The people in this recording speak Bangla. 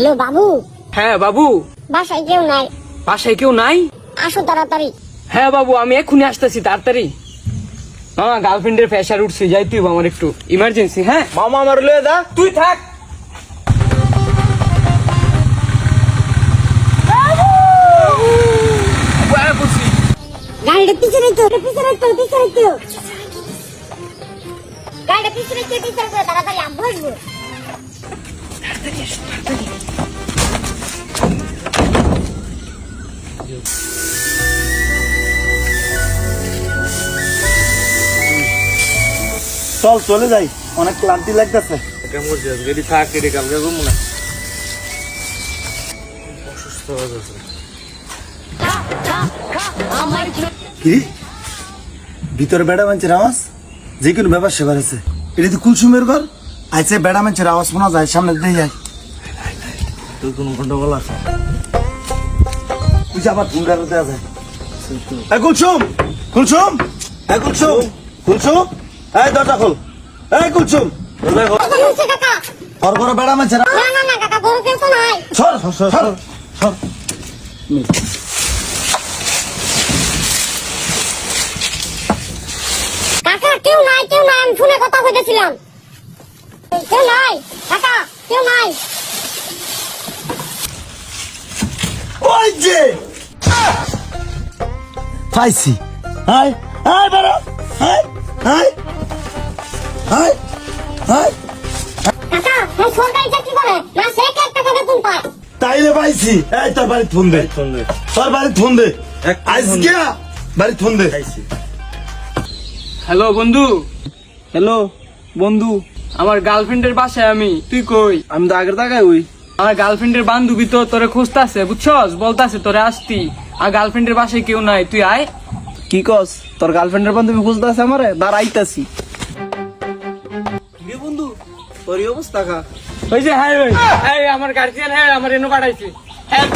হ্যালো বাবু। হ্যাঁ বাবু। বাসায় কেউ নাই। বাসায় কেউ নাই? আসো তাড়াতাড়ি। হ্যাঁ বাবু আমি এক্ষুনি আসতেছি তাড়াতাড়ি। মামা গার্লফ্রেন্ডের প্রেশার উঠছে যাই তুই আমার একটু। ইমার্জেন্সি হ্যাঁ? মামা আমার লয়ে দা তুই থাক। গাড়িটা পিছনে তো পিছনে তো পিছনে তো গাড়িটা পিছনে তো পিছনে তো তাড়াতাড়ি আমি বসবো। চল চলে যাই। অনেক ক্লান্তি লাগতেছে। যদি থাক কেটে কালকে ঘুমো না। অসুস্থ হয়ে গেছে। কি? ভিতরে বেড়া মানছের আওয়াজ? যে কোনো ব্যাপার সেবার আছে। এটা তো কুলসুমের ঘর। আইসে বেড়া মানছের আওয়াজ শোনা যায় সামনে দিয়ে যায় তুই কোনো গন্ডগোল আছে? তুই আবার ভুঙ্গার দেওয়া যায়। এই কুলসুম কুলসুম এই কুলসুম কুলসুম এই দরজা খোল। এই কুলসুম। দরজা খোল। ঘর ঘর বেড়া মানছের না? সর সর সর সর। কাকা কেউ নাই কেউ নাই আমি ফোনে কথা কইতেছিলাম। কেউ নাই কাকা কেউ নাই। ওই যে পাইছি। হাই হাই বেড়া হাই হাই হাই হাই তাইলে পাইছি। এই তোর বাড়ি ফোন দে। ফোন দে। তোর বাড়ি ফোন দে। আজকে বাড়ি ফোন দে। হ্যালো বন্ধু। হ্যালো বন্ধু। আমার গার্লফ্রেন্ডের বাসায় আমি। তুই কই? আমি তো আগের টাকায় ওই। আমার গার্লফ্রেন্ডের বান্ধবী তো তোরে খুঁজতাছে বুঝছস বলতাছে তোরে আসতি আর গার্লফ্রেন্ডের বাসায় কেউ নাই তুই আয় কি কস তোর গার্লফ্রেন্ডের বান্ধবী খুঁজতাছে আমারে দাঁড়াইতাছি রে বন্ধু তোর অবস্থা কা ওই যে হ্যাঁ ওই এই আমার গার্জিয়ান হ্যাঁ আমার এনো পাঠাইছে হ্যাঁ